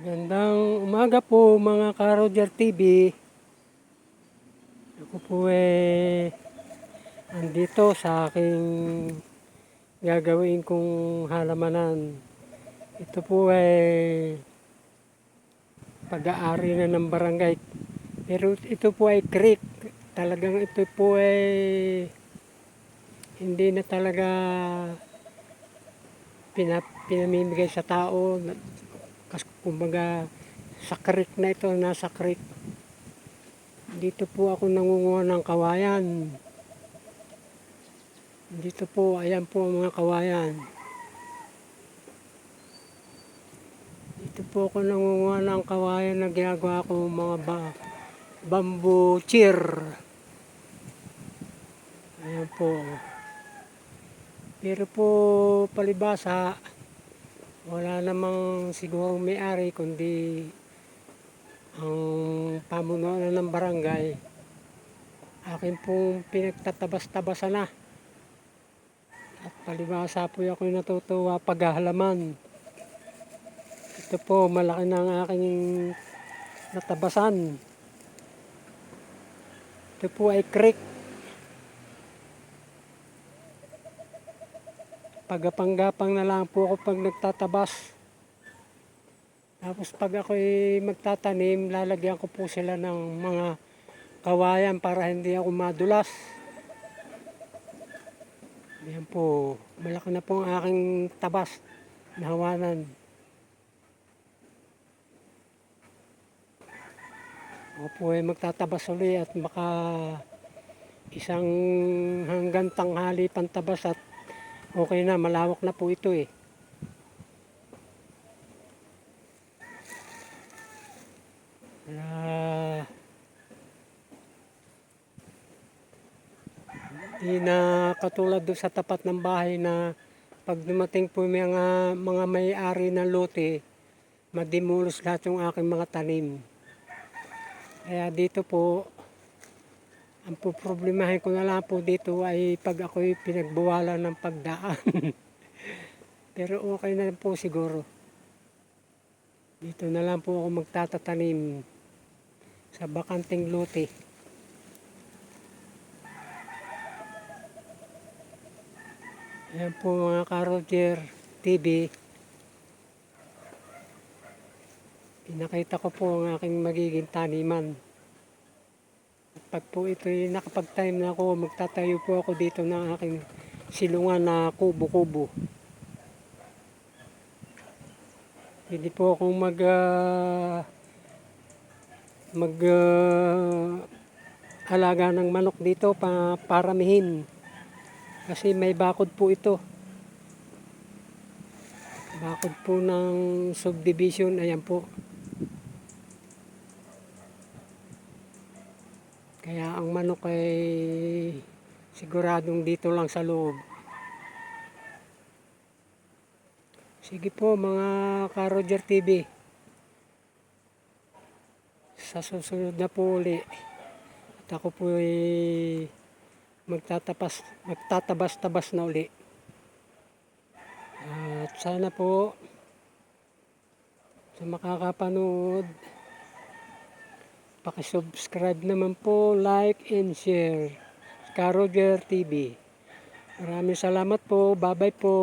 Magandang umaga po mga ka-Roger TV. Ako po eh andito sa aking gagawin kong halamanan. Ito po ay pag-aari na ng barangay. Pero ito po ay creek. Talagang ito po ay hindi na talaga pinap pinamimigay sa tao. Kas, kumbaga, sa creek na ito, nasa creek. Dito po ako nangunguha ng kawayan. Dito po, ayan po ang mga kawayan. Dito po ako nangunguha ng kawayan na ginagawa ko mga ba, bamboo cheer. Ayan po. Pero po palibasa, wala namang siguro may-ari kundi ang pamunuan ng barangay. Akin pong pinagtatabas-tabasan na. At palibasa po ako natutuwa paghahalaman. Ito po, malaki na ang aking natabasan. Ito po ay creek. Pagapang-gapang na lang po ako pag nagtatabas. Tapos pag ako'y magtatanim, lalagyan ko po sila ng mga kawayan para hindi ako madulas. Yan po, malaki na po ang aking tabas na hawanan. Ako po ay magtatabas uli at baka isang hanggang tanghali pantabas at okay na, malawak na po ito eh. Hindi na katulad doon sa tapat ng bahay na pag dumating po yung mga, mga may-ari ng lote, madimulos lahat yung aking mga tanim. Kaya dito po, ang poproblemahin ko na lang po dito ay pag ako'y pinagbawalan ng pagdaan. Pero okay na po siguro. Dito na lang po ako magtatatanim sa bakanting lote. Ayan po mga ka-Roger TV. Pinakita ko po ang aking magiging taniman. Pag po ito'y nakapag-time na ako, magtatayo po ako dito ng aking silungan na kubo-kubo. Pwede po akong mag ah, mag ah, alaga ng manok dito pa paramihin. Kasi may bakod po ito. Bakod po ng subdivision. Ayan po. Kaya ang manok ay siguradong dito lang sa loob. Sige po mga ka-Roger TV. Sa susunod na po uli. At ako po ay magtatapas, magtatabas-tabas na uli. At sana po sa makakapanood, pakisubscribe naman po, like and share. Ka Roger TV. Maraming salamat po. Bye-bye po.